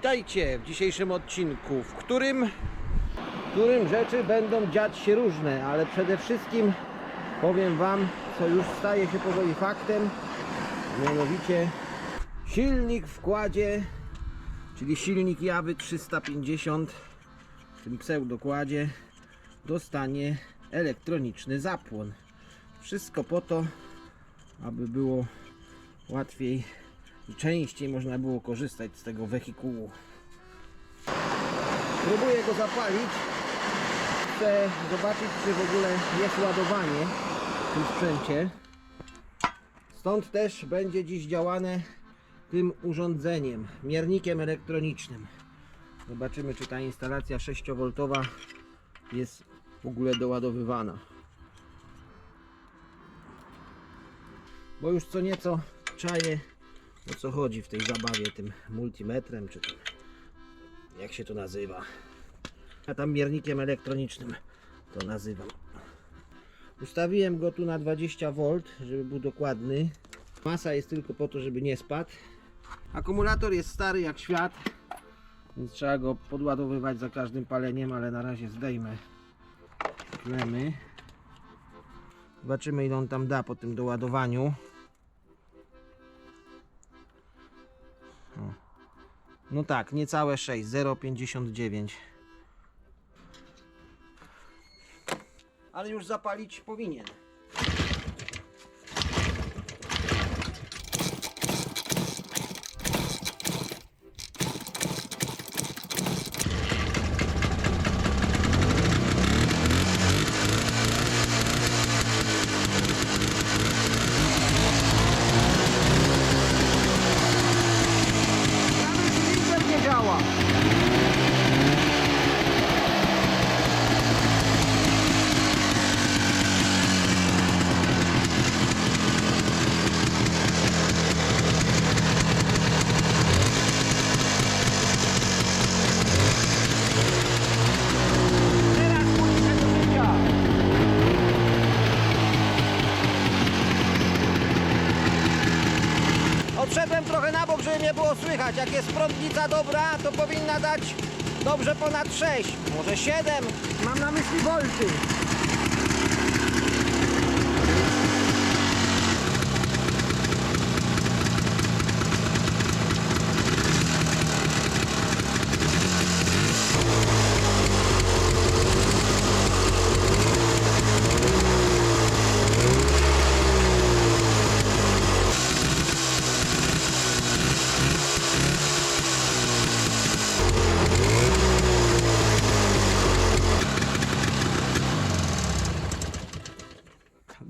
Witajcie w dzisiejszym odcinku, w którym, w którym rzeczy będą dziać się różne, ale przede wszystkim powiem Wam, co już staje się powoli faktem, mianowicie silnik w kładzie, czyli silnik Jawy 350 w tym pseudokładzie dostanie elektroniczny zapłon. Wszystko po to, aby było łatwiej częściej można było korzystać z tego wehikułu. Próbuję go zapalić. Chcę zobaczyć, czy w ogóle jest ładowanie w tym sprzęcie. Stąd też będzie dziś działane tym urządzeniem, miernikiem elektronicznym. Zobaczymy, czy ta instalacja 6V jest w ogóle doładowywana. Bo już co nieco czaję o co chodzi w tej zabawie tym multimetrem, czy tam, jak się to nazywa. Ja tam miernikiem elektronicznym to nazywam. Ustawiłem go tu na 20V, żeby był dokładny. Masa jest tylko po to, żeby nie spadł. Akumulator jest stary jak świat, więc trzeba go podładowywać za każdym paleniem, ale na razie zdejmę klemy. Zobaczymy ile on tam da po tym doładowaniu. No tak, niecałe 6, 0,59. Ale już zapalić powinien. Odszedłem trochę na bok, żeby mnie było słychać. Jak jest prądnica dobra, to powinna dać dobrze ponad 6, może 7. Mam na myśli volty.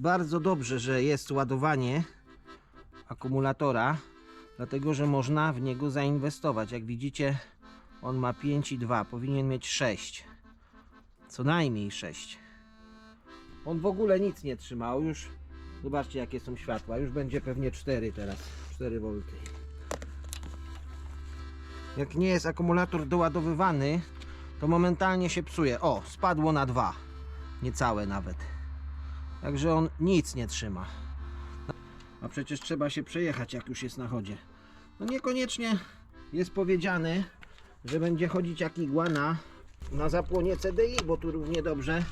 Bardzo dobrze, że jest ładowanie akumulatora, dlatego że można w niego zainwestować. Jak widzicie, on ma 5,2, powinien mieć 6. Co najmniej 6. On w ogóle nic nie trzymał, już zobaczcie jakie są światła, już będzie pewnie 4 teraz, 4 V. Jak nie jest akumulator doładowywany, to momentalnie się psuje. O, spadło na 2, niecałe nawet. Także on nic nie trzyma. A przecież trzeba się przejechać, jak już jest na chodzie. No niekoniecznie jest powiedziane, że będzie chodzić jak igła na, na zapłonie CDI, bo tu równie dobrze,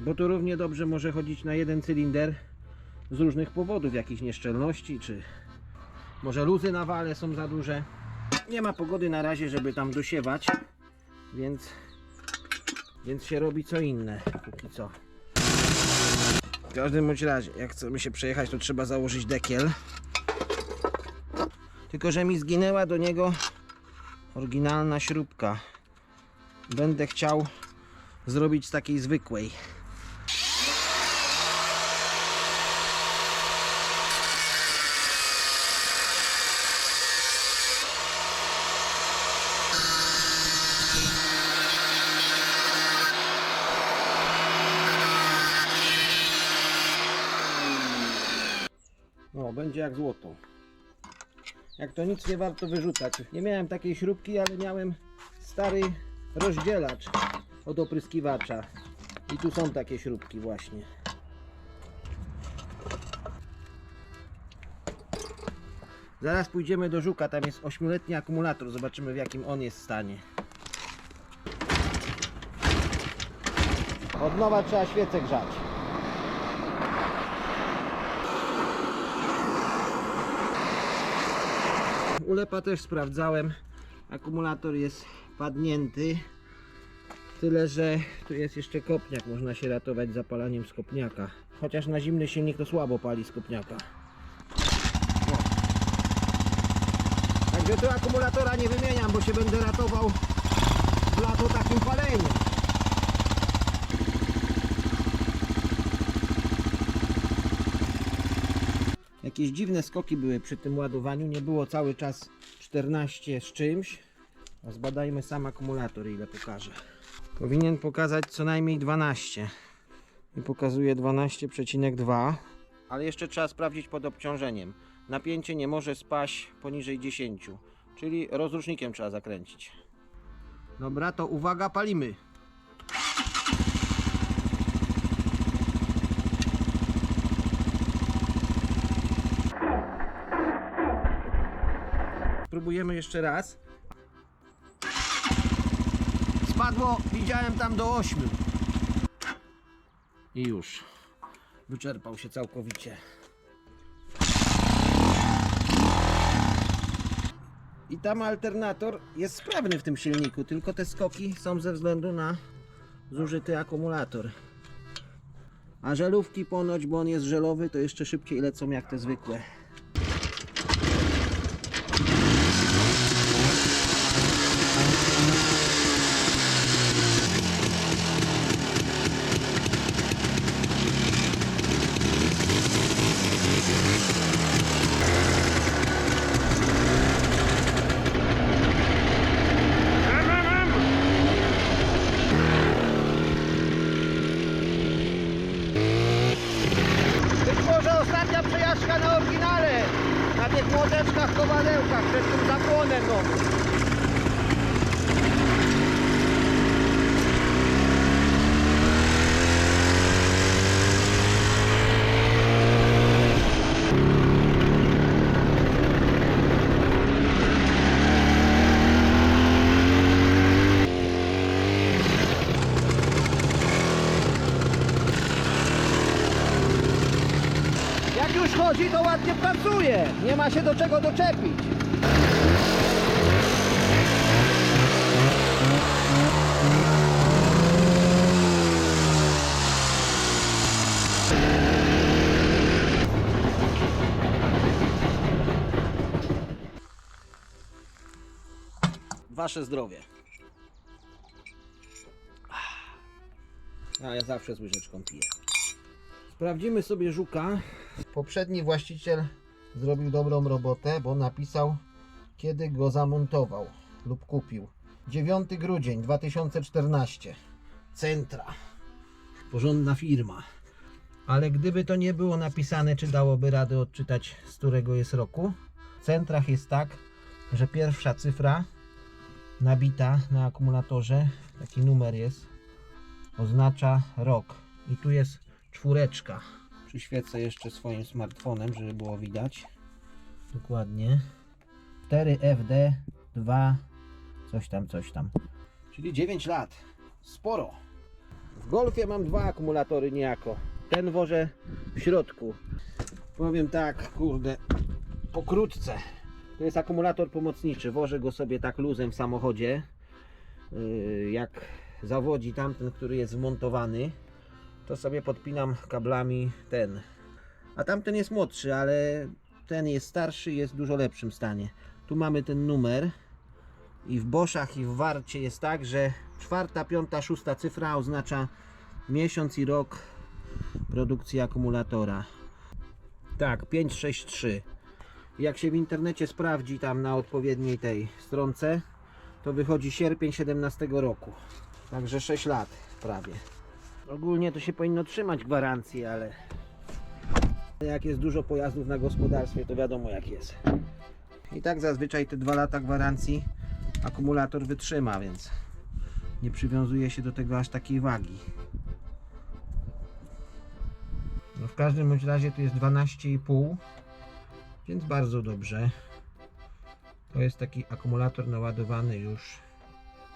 bo tu równie dobrze może chodzić na jeden cylinder z różnych powodów, jakichś nieszczelności, czy może luzy na wale są za duże. Nie ma pogody na razie, żeby tam dosiewać, więc, więc się robi co inne, póki co. W każdym bądź razie, jak chcemy się przejechać, to trzeba założyć dekiel. Tylko, że mi zginęła do niego oryginalna śrubka. Będę chciał zrobić z takiej zwykłej. No, będzie jak złoto. Jak to nic nie warto wyrzucać. Nie miałem takiej śrubki, ale miałem stary rozdzielacz od opryskiwacza. I tu są takie śrubki właśnie. Zaraz pójdziemy do Żuka, tam jest 8-letni akumulator, zobaczymy w jakim on jest stanie. Od nowa trzeba świecę grzać. Ulepa też sprawdzałem. Akumulator jest padnięty. Tyle, że tu jest jeszcze kopniak. Można się ratować zapalaniem skopniaka. Chociaż na zimny silnik to słabo pali skopniaka. O. Także tu akumulatora nie wymieniam, bo się będę ratował w lato takim paleniem. Jakieś dziwne skoki były przy tym ładowaniu. Nie było cały czas 14 z czymś. Zbadajmy sam akumulator, ile pokaże. Powinien pokazać co najmniej 12. I pokazuje 12,2. Ale jeszcze trzeba sprawdzić pod obciążeniem. Napięcie nie może spaść poniżej 10. Czyli rozrusznikiem trzeba zakręcić. Dobra, to uwaga, palimy. Spróbujemy jeszcze raz. Spadło, widziałem tam do 8. I już. Wyczerpał się całkowicie. I tam alternator jest sprawny w tym silniku, tylko te skoki są ze względu na zużyty akumulator. A żelówki ponoć, bo on jest żelowy, to jeszcze szybciej lecą jak te zwykłe. Być może ostatnia przejażdżka na oryginale. Na tych młoteczkach, kowadełkach, przed tym zapłonem nowym. Jak już chodzi, to ładnie pracuje. Nie ma się do czego doczepić. Wasze zdrowie. A ja zawsze z łyżeczką piję. Sprawdzimy sobie żuka. Poprzedni właściciel zrobił dobrą robotę, bo napisał kiedy go zamontował lub kupił. 9 grudzień 2014. Centra. Porządna firma. Ale gdyby to nie było napisane, czy dałoby radę odczytać z którego jest roku? W centrach jest tak, że pierwsza cyfra nabita na akumulatorze, taki numer jest, oznacza rok. I tu jest czwóreczka. Przyświecę jeszcze swoim smartfonem, żeby było widać. Dokładnie. 4FD 2 coś tam, coś tam. Czyli 9 lat. Sporo. W Golfie mam dwa akumulatory niejako. Ten wożę w środku. Powiem tak, kurde, pokrótce. To jest akumulator pomocniczy. Wożę go sobie tak luzem w samochodzie. Yy, Jak zawodzi tamten, który jest wmontowany, to sobie podpinam kablami ten. A tamten jest młodszy, ale ten jest starszy i jest w dużo lepszym stanie. Tu mamy ten numer i w Boszach i w Warcie jest tak, że czwarta, piąta, szósta cyfra oznacza miesiąc i rok produkcji akumulatora. Tak, 563. Jak się w internecie sprawdzi tam na odpowiedniej tej stronce, to wychodzi sierpień 17 roku. Także 6 lat prawie. Ogólnie to się powinno trzymać gwarancji, ale jak jest dużo pojazdów na gospodarstwie, to wiadomo jak jest. I tak zazwyczaj te 2 lata gwarancji akumulator wytrzyma, więc nie przywiązuje się do tego aż takiej wagi. No w każdym bądź razie to jest 12,5, więc bardzo dobrze. To jest taki akumulator naładowany już.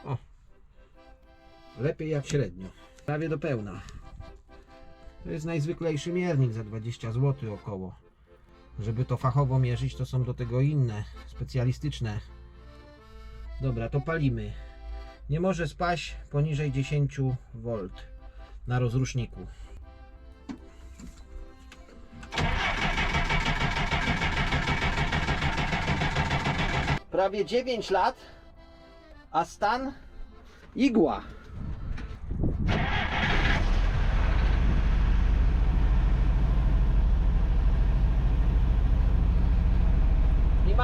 O! Lepiej jak średnio. Prawie do pełna. To jest najzwyklejszy miernik za 20 zł około. Żeby to fachowo mierzyć, to są do tego inne, specjalistyczne. Dobra, to palimy. Nie może spaść poniżej 10 V na rozruszniku. Prawie 9 lat, a stan igła.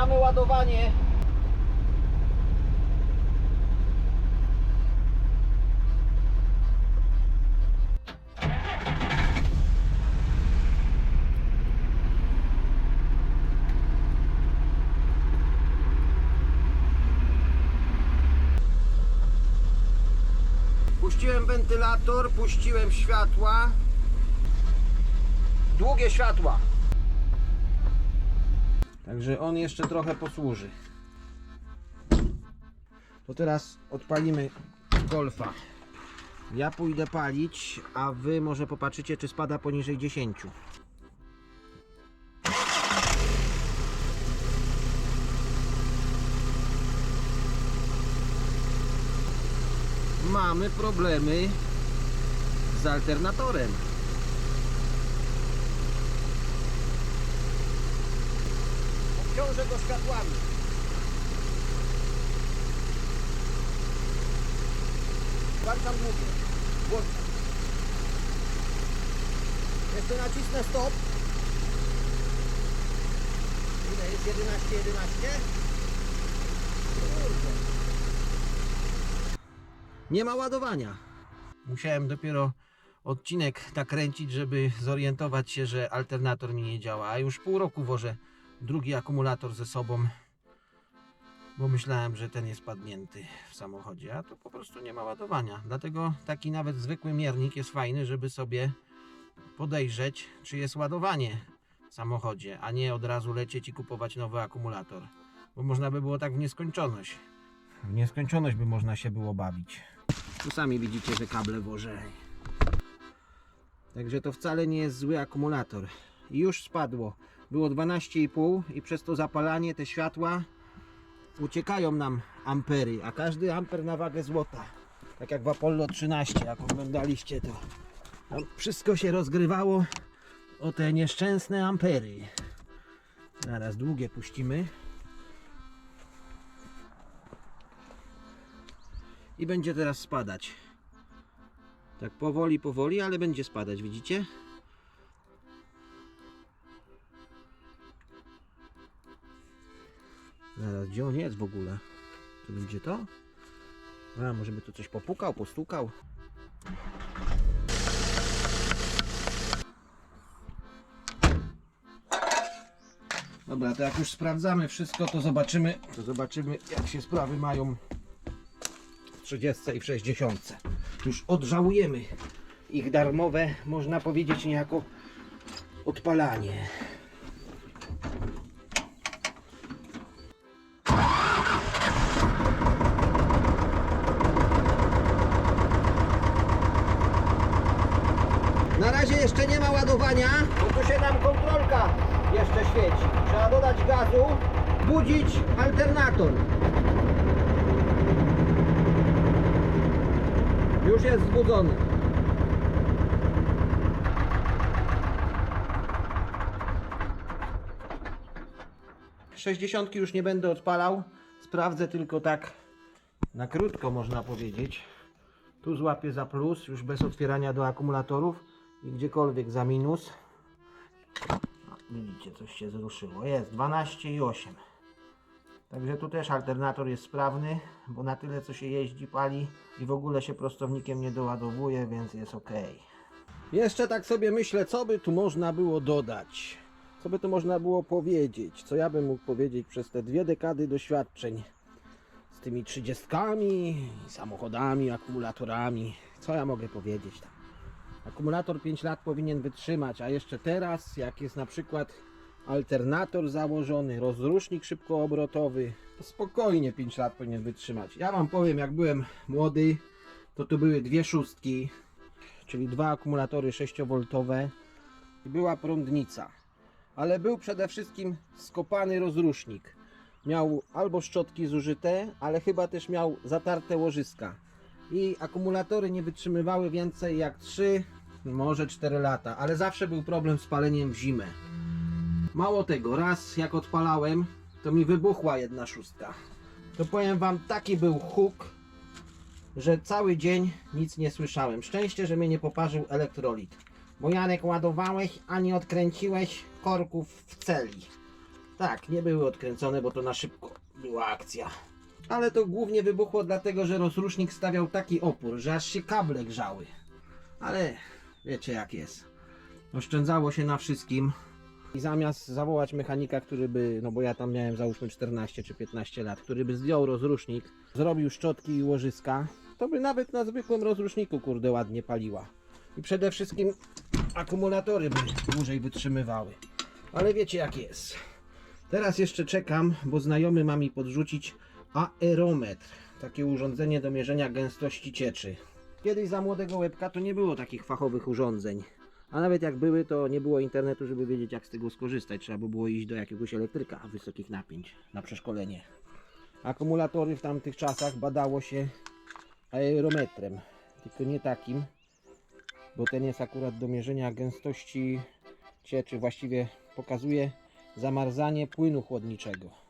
Mamy ładowanie. Puściłem wentylator, puściłem światła. Długie światła. Także on jeszcze trochę posłuży. To teraz odpalimy golfa. Ja pójdę palić, a wy może popatrzycie, czy spada poniżej 10. Mamy problemy z alternatorem. Obciążę go światłami. Włączam długie. Włączam. Jeszcze nacisnę stop. Ile jest? 11, 11? Kurde. Nie ma ładowania. Musiałem dopiero odcinek nakręcić, żeby zorientować się, że alternator mi nie działa. A już pół roku wożę drugi akumulator ze sobą, bo myślałem, że ten jest padnięty w samochodzie, a to po prostu nie ma ładowania. Dlatego taki nawet zwykły miernik jest fajny, żeby sobie podejrzeć, czy jest ładowanie w samochodzie, a nie od razu lecieć i kupować nowy akumulator. Bo można by było tak w nieskończoność. W nieskończoność by można się było bawić. Tu sami widzicie, że kable wożę. Także to wcale nie jest zły akumulator. Już spadło. Było 12,5 i przez to zapalanie te światła uciekają nam ampery, a każdy amper na wagę złota. Tak jak w Apollo 13, jak oglądaliście to. Tam wszystko się rozgrywało o te nieszczęsne ampery. Zaraz długie puścimy. I będzie teraz spadać. Tak powoli, powoli, ale będzie spadać, widzicie? Zaraz, gdzie on jest w ogóle? To będzie to? A, może by tu coś popukał, postukał? Dobra, to jak już sprawdzamy wszystko, to zobaczymy, to zobaczymy jak się sprawy mają w 30 i w 60. Już odżałujemy ich darmowe, można powiedzieć, niejako odpalanie. Świeci. Trzeba dodać gazu, budzić alternator. Już jest zbudzony. Sześćdziesiątki już nie będę odpalał. Sprawdzę tylko tak na krótko można powiedzieć. Tu złapię za plus, już bez otwierania do akumulatorów i gdziekolwiek za minus. Widzicie, coś się zruszyło. Jest 12 i 8. Także tu też alternator jest sprawny, bo na tyle co się jeździ, pali i w ogóle się prostownikiem nie doładowuje, więc jest ok. Jeszcze tak sobie myślę, co by tu można było dodać. Co by tu można było powiedzieć? Co ja bym mógł powiedzieć przez te dwie dekady doświadczeń z tymi trzydziestkami, samochodami, akumulatorami. Co ja mogę powiedzieć? Akumulator 5 lat powinien wytrzymać, a jeszcze teraz, jak jest na przykład alternator założony, rozrusznik szybkoobrotowy. Spokojnie 5 lat powinien wytrzymać. Ja wam powiem, jak byłem młody, to tu były dwie szóstki, czyli dwa akumulatory 6V i była prądnica. Ale był przede wszystkim skopany rozrusznik. Miał albo szczotki zużyte, ale chyba też miał zatarte łożyska. I akumulatory nie wytrzymywały więcej jak 3, może 4 lata, ale zawsze był problem z paleniem w zimę. Mało tego, raz jak odpalałem, to mi wybuchła jedna szóstka. To powiem wam, taki był huk, że cały dzień nic nie słyszałem. Szczęście, że mnie nie poparzył elektrolit. Bo Janek ładowałeś, a nie odkręciłeś korków w celi. Tak, nie były odkręcone, bo to na szybko była akcja. Ale to głównie wybuchło dlatego, że rozrusznik stawiał taki opór, że aż się kable grzały. Ale wiecie jak jest. Oszczędzało się na wszystkim. I zamiast zawołać mechanika, który by, no bo ja tam miałem załóżmy 14 czy 15 lat, który by zdjął rozrusznik, zrobił szczotki i łożyska, to by nawet na zwykłym rozruszniku kurde ładnie paliła. I przede wszystkim akumulatory by dłużej wytrzymywały. Ale wiecie jak jest. Teraz jeszcze czekam, bo znajomy ma mi podrzucić aerometr. Takie urządzenie do mierzenia gęstości cieczy. Kiedyś za młodego łebka to nie było takich fachowych urządzeń. A nawet jak były, to nie było internetu, żeby wiedzieć jak z tego skorzystać. Trzeba by było iść do jakiegoś elektryka wysokich napięć na przeszkolenie. Akumulatory w tamtych czasach badało się aerometrem, tylko nie takim, bo ten jest akurat do mierzenia gęstości cieczy, właściwie pokazuje zamarzanie płynu chłodniczego.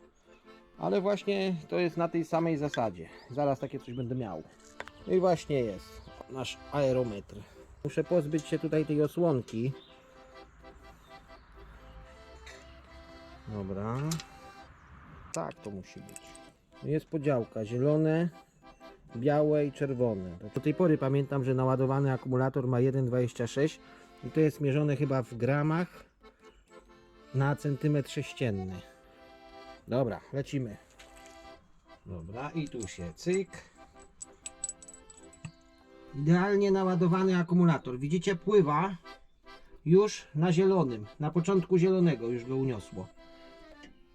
Ale właśnie to jest na tej samej zasadzie. Zaraz takie coś będę miał. No i właśnie jest nasz aerometr. Muszę pozbyć się tutaj tej osłonki. Dobra. Tak to musi być. Jest podziałka zielone, białe i czerwone. Do tej pory pamiętam, że naładowany akumulator ma 1,26 i to jest mierzone chyba w gramach na centymetr sześcienny. Dobra, lecimy. Dobra, i tu się cyk. Idealnie naładowany akumulator. Widzicie, pływa już na zielonym. Na początku zielonego już go uniosło.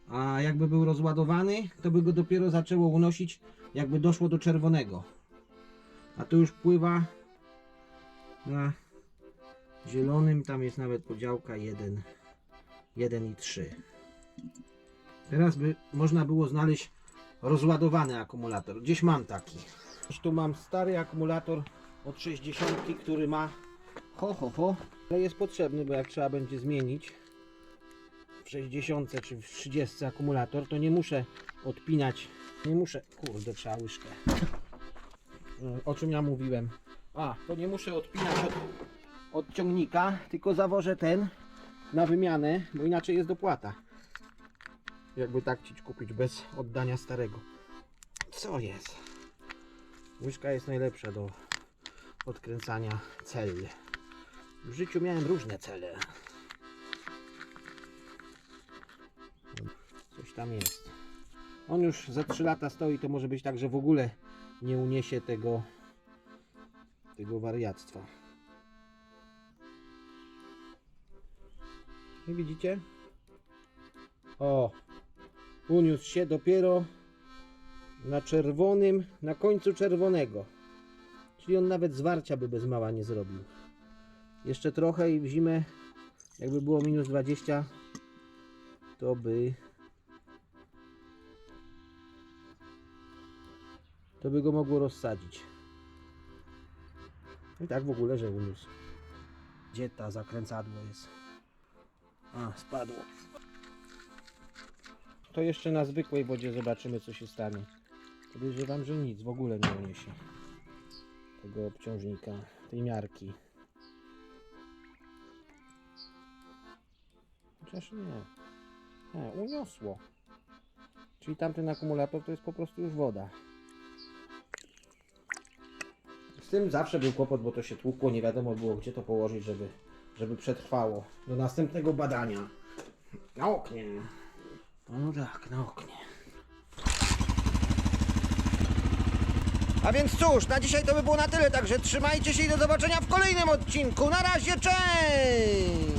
A jakby był rozładowany, to by go dopiero zaczęło unosić, jakby doszło do czerwonego. A to już pływa na zielonym. Tam jest nawet podziałka 1, 1 i 3. Teraz by można było znaleźć rozładowany akumulator. Gdzieś mam taki. Tu mam stary akumulator od 60, który ma ho ho ho, ale jest potrzebny, bo jak trzeba będzie zmienić w 60 czy w 30 akumulator, to nie muszę odpinać, nie muszę, kurde, trzeba łyżkę. O czym ja mówiłem? A, to nie muszę odpinać od, od ciągnika, tylko zawożę ten na wymianę, bo inaczej jest dopłata. Jakby tak chcieć kupić bez oddania starego. Co jest? Łyżka jest najlepsza do odkręcania cel. W życiu miałem różne cele. Coś tam jest. On już za 3 lata stoi, to może być tak, że w ogóle nie uniesie tego tego wariactwa. I widzicie? O! Uniósł się dopiero na czerwonym, na końcu czerwonego. Czyli on nawet zwarcia by bez mała nie zrobił. Jeszcze trochę i w zimę, jakby było minus 20, to by to by go mogło rozsadzić. I tak w ogóle, że uniósł. Gdzie ta zakręcadło jest? A, spadło. To jeszcze na zwykłej wodzie zobaczymy co się stanie. Podejrzewam, że nic w ogóle nie uniesie tego obciążnika, tej miarki. Chociaż nie. Nie, uniosło. Czyli tamten akumulator to jest po prostu już woda. Z tym zawsze był kłopot, bo to się tłukło, nie wiadomo było gdzie to położyć, żeby, żeby przetrwało do następnego badania. Na oknie. No tak, na oknie. A więc cóż, na dzisiaj to by było na tyle, także trzymajcie się i do zobaczenia w kolejnym odcinku. Na razie, cześć!